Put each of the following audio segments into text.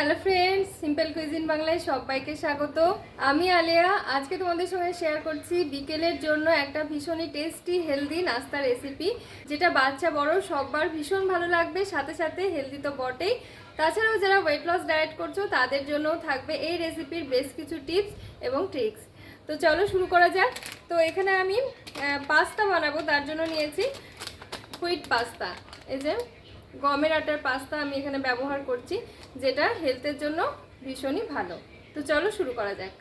Hello friends simple cuisine বাংলায় সবাইকে স্বাগত। আমি আলিয়া, আজকে তোমাদের সঙ্গে শেয়ার করছি বিকেলের জন্য একটা ভীষণই টেস্টি হেলদি নাস্তা রেসিপি যেটা বাচ্চা, বড় সববার ভীষণ ভালো লাগবে, সাথে সাথে হেলদি তো বটেই। তাছাড়াও যারা ওয়েট লস ডায়েট করছ, তাদের জন্যও থাকবে এই রেসিপির বেশ কিছু টিপস এবং ট্রিক্স তো চলো শুরু করা যাক। তো এখানে আমি পাস্তা বানাবো, তার জন্য নিয়েছি হুইট পাস্তা এই যে গমের আটার পাস্তা আমি এখানে ব্যবহার করছি, যেটা হেলথের জন্য ভীষণই ভালো। তো চলো শুরু করা যাক।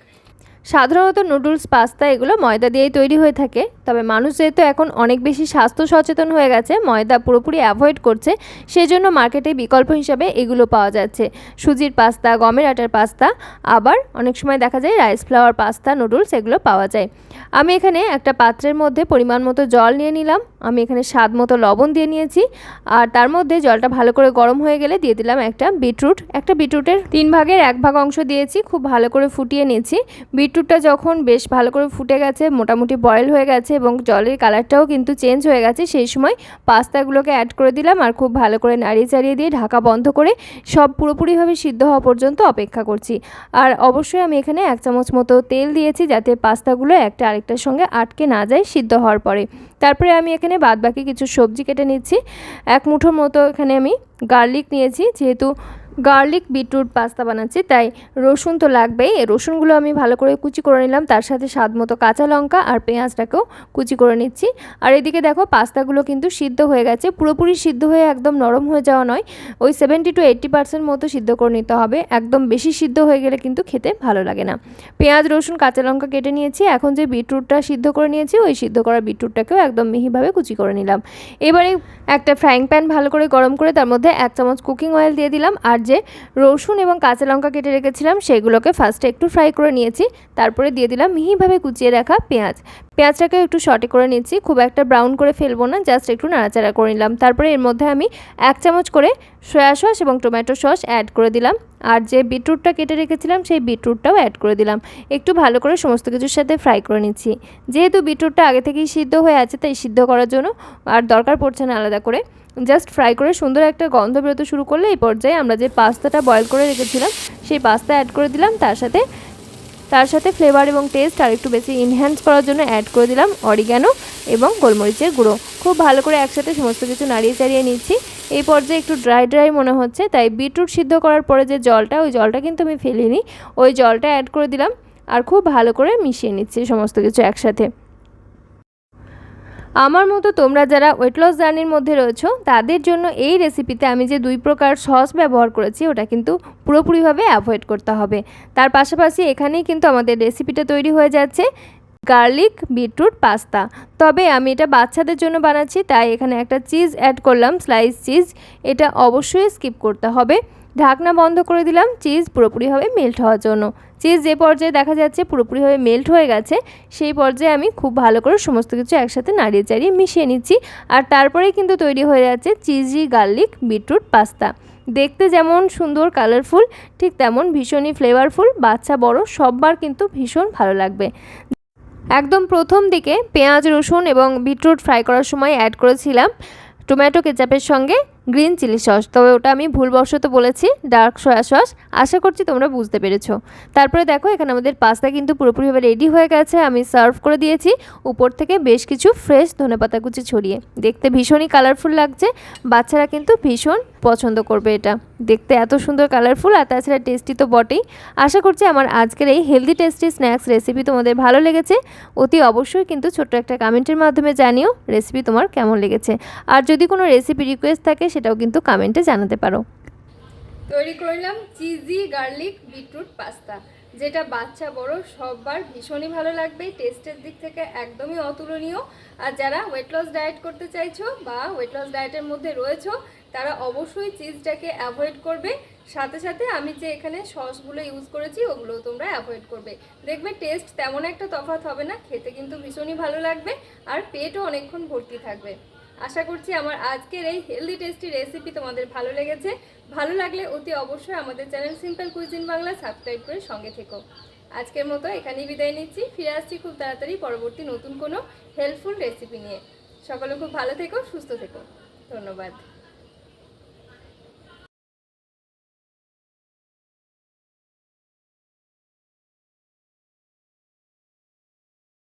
সাধারণত নুডলস, পাস্তা এগুলো ময়দা দিয়েই তৈরি হয়ে থাকে। তবে মানুষ যেহেতু এখন অনেক বেশি স্বাস্থ্য সচেতন হয়ে গেছে, ময়দা পুরোপুরি অ্যাভয়েড করছে সেই জন্য মার্কেটে বিকল্প হিসাবে এগুলো পাওয়া যাচ্ছে। সুজির পাস্তা, গমের আটার পাস্তা, আবার অনেক সময় দেখা যায় রাইস ফ্লাওয়ার পাস্তা, নুডলস এগুলো পাওয়া যায়। আমি এখানে একটা পাত্রের মধ্যে পরিমাণ মতো জল নিয়ে নিলাম। আমি এখানে স্বাদ মতো লবণ দিয়ে নিয়েছি। আর তার মধ্যে জলটা ভালো করে গরম হয়ে গেলে দিয়ে দিলাম একটা বিটরুট। একটা বিটরুটের তিন ভাগের এক ভাগ অংশ দিয়েছি, খুব ভালো করে ফুটিয়ে নিয়েছি। বিটরুটটা যখন বেশ ভালো করে ফুটে গেছে, মোটামুটি বয়েল হয়ে গেছে এবং জলের কালারটাও কিন্তু চেঞ্জ হয়ে গেছে, সেই সময় পাস্তাগুলোকে অ্যাড করে দিলাম আর খুব ভালো করে নাড়িয়ে চাড়িয়ে দিয়ে ঢাকা বন্ধ করে সব পুরোপুরিভাবে সিদ্ধ হওয়া পর্যন্ত অপেক্ষা করছি। আর অবশ্যই আমি এখানে এক চামচ মতো তেল দিয়েছি যাতে পাস্তাগুলো একটা আরেকটার সঙ্গে আটকে না যায় সিদ্ধ হওয়ার পরে। তারপরে আমি এখানে বাদ বাকি কিছু সবজি কেটে নিচ্ছি। এক মুঠোর মতো এখানে আমি গার্লিক নিয়েছি, যেহেতু গার্লিক বিটরুট পাস্তা বানাচ্ছি, তাই রসুন তো লাগবেই। রসুনগুলো আমি ভালো করে কুচি করে নিলাম, তার সাথে স্বাদ মতো কাঁচা লঙ্কা আর পেঁয়াজটাকেও কুচি করে নিচ্ছি। আর এদিকে দেখো, পাস্তাগুলো কিন্তু সিদ্ধ হয়ে গেছে, পুরোপুরি সিদ্ধ হয়ে একদম নরম হয়ে যাওয়া নয়, ওই সেভেন্টি টু এইট্টি পার্সেন্ট মতো সিদ্ধ করে নিতে হবে। একদম বেশি সিদ্ধ হয়ে গেলে কিন্তু খেতে ভালো লাগে না। পেঁয়াজ, রসুন, কাঁচা লঙ্কা কেটে নিয়েছি, এখন যে বিটরুটটা সিদ্ধ করে নিয়েছি, ওই সিদ্ধ করা বিটরুটটাকেও একদম মিহিভাবে কুচি করে নিলাম। এবারে একটা ফ্রাইং প্যান ভালো করে গরম করে তার মধ্যে এক চামচ কুকিং অয়েল দিয়ে দিলাম, আর যে রসুন এবং কাঁচা লঙ্কা কেটে রেখেছিলাম, সেগুলোকে ফার্স্টে একটু ফ্রাই করে নিয়েছি। তারপরে দিয়ে দিলাম মিহিভাবে কুচিয়ে রাখা পেঁয়াজ। পেঁয়াজটাকে একটু শর্টে করে নিচ্ছি, খুব একটা ব্রাউন করে ফেলব না জাস্ট একটু নাড়াচাড়া করে নিলাম। তারপরে এর মধ্যে আমি এক চামচ করে সয়া সস এবং টমেটো সস অ্যাড করে দিলাম। আর যে বিটরুটটা কেটে রেখেছিলাম, সেই বিটরুটটাও অ্যাড করে দিলাম। একটু ভালো করে সমস্ত কিছুর সাথে ফ্রাই করে নিচ্ছি। যেহেতু বিটরুটটা আগে থেকেই সিদ্ধ হয়ে আছে, তাই সিদ্ধ করার জন্য আর দরকার পড়ছে না আলাদা করে। জাস্ট ফ্রাই করে সুন্দর একটা গন্ধ বেরোতে শুরু করলে এই পর্যায়ে আমরা যে পাস্তাটা বয়েল করে রেখেছিলাম, সেই পাস্তা অ্যাড করে দিলাম। তার সাথে তার সাথে ফ্লেভার এবং টেস্ট আর একটু বেশি ইনহ্যান্স করার জন্য অ্যাড করে দিলাম অরিগ্যানো এবং গোলমরিচের গুঁড়ো। খুব ভালো করে একসাথে সমস্ত কিছু নাড়িয়ে চাড়িয়ে নিচ্ছি। এই পর্যায়ে একটু ড্রাই ড্রাই মনে হচ্ছে, তাই বিটরুট সিদ্ধ করার পরে যে জলটা, ওই জলটা কিন্তু আমি ফেলিনি, ওই জলটা অ্যাড করে দিলাম আর খুব ভালো করে মিশিয়ে নিচ্ছি সমস্ত কিছু একসাথে। আমার মতো তোমরা যারা ওয়েট লস জার্নির মধ্যে রয়েছো, তাদের জন্য এই রেসিপিতে আমি যে দুই প্রকার সস ব্যবহার করেছি, ওটা কিন্তু পুরোপুরিভাবে অ্যাভয়েড করতে হবে। তার পাশাপাশি এখানেই কিন্তু আমাদের রেসিপিটা তৈরি হয়ে যাচ্ছে। Garlic, beetroot, pasta. তবে আমি এটা বাচ্চাদের জন্য বানাচ্ছি, তাই এখানে একটা চিজ অ্যাড করলাম স্লাইস চিজ। এটা অবশ্যই স্কিপ করতে হবে। ঢাকনা বন্ধ করে দিলাম, চিজ পুরোপুরিভাবে মেল্ট হওয়ার জন্য। চিজ যে পর্যায়ে দেখা যাচ্ছে পুরোপুরিভাবে মেল্ট হয়ে গেছে, সেই পর্যায়ে আমি খুব ভালো করে সমস্ত কিছু একসাথে নাড়িয়ে চাড়িয়ে মিশিয়ে নিচ্ছি। আর তারপরেই কিন্তু তৈরি হয়ে যাচ্ছে চিজি, গার্লিক, বিটরুট, পাস্তা। দেখতে যেমন সুন্দর কালারফুল ঠিক তেমন ভীষণই ফ্লেভারফুল বাচ্চা বড়, সববার কিন্তু ভীষণ ভালো লাগবে। একদম প্রথম দিকে পেঁয়াজ, রসুন এবং বিটরুট ফ্রাই করার সময় অ্যাড করেছিলাম। টমেটো কেচাপের সঙ্গে গ্রিন চিলি সস। তবে ওটা আমি ভুলবশত বলেছি, ডার্ক সয়া সস। আশা করছি তোমরা বুঝতে পেরেছ। তারপরে দেখো, এখানে আমাদের পাস্তা কিন্তু পুরোপুরিভাবে রেডি হয়ে গেছে। আমি সার্ভ করে দিয়েছি। উপর থেকে বেশ কিছু ফ্রেশ ধনেপাতা কুচি ছড়িয়ে। দেখতে ভীষণই কালারফুল লাগছে। বাচ্চারা কিন্তু ভীষণ পছন্দ করবে এটা। দেখতে এত সুন্দর কালারফুল আর তাছাড়া টেস্টি তো বটেই। আশা করছি আমার আজকের এই হেলদি টেস্টি স্ন্যাক্স রেসিপি তোমাদের ভালো লেগেছে। অতি অবশ্যই কিন্তু ছোট্ট একটা কমেন্টের মাধ্যমে জানিও রেসিপি তোমার কেমন লেগেছে। আর যদি কোনো রেসিপি রিকোয়েস্ট থাকে সেটাও কিন্তু কমেন্টে জানাতে পারো। তৈরি করলাম চিজি গার্লিক বিটরুট পাস্তা, যেটা বাচ্চা, বড় সববার ভীষণই ভালো লাগবে, টেস্টের দিক থেকে একদমই অতুলনীয়। আর যারা ওয়েট লস ডায়েট করতে চাইছো বা ওয়েট লস ডায়েটের মধ্যে রয়েছো, তারা অবশ্যই চিজটাকে অ্যাভয়েড করবে। সাথে সাথে আমি যে এখানে সসগুলো ইউজ করেছি ওগুলো তোমরা অ্যাভয়েড করবে। দেখবে টেস্ট তেমন একটা তফাৎ হবে না, খেতে কিন্তু ভীষণই ভালো লাগবে, আর পেটও অনেকক্ষণ ভর্তি থাকবে। আশা করছি আমার আজকের এই হেলদি টেস্টি রেসিপি তোমাদের ভালো লেগেছে। ভালো লাগলে অতি অবশ্যই আমাদের channel simple cuisine Bangla subscribe করে সঙ্গে থেকো। আজকের মতো এখানেই বিদায় নিচ্ছি। ফিরে আসছি খুব তাড়াতাড়ি পরবর্তী নতুন কোনো হেল্পফুল রেসিপি নিয়ে। সকলে খুব ভালো থেকো, সুস্থ থেকো। ধন্যবাদ।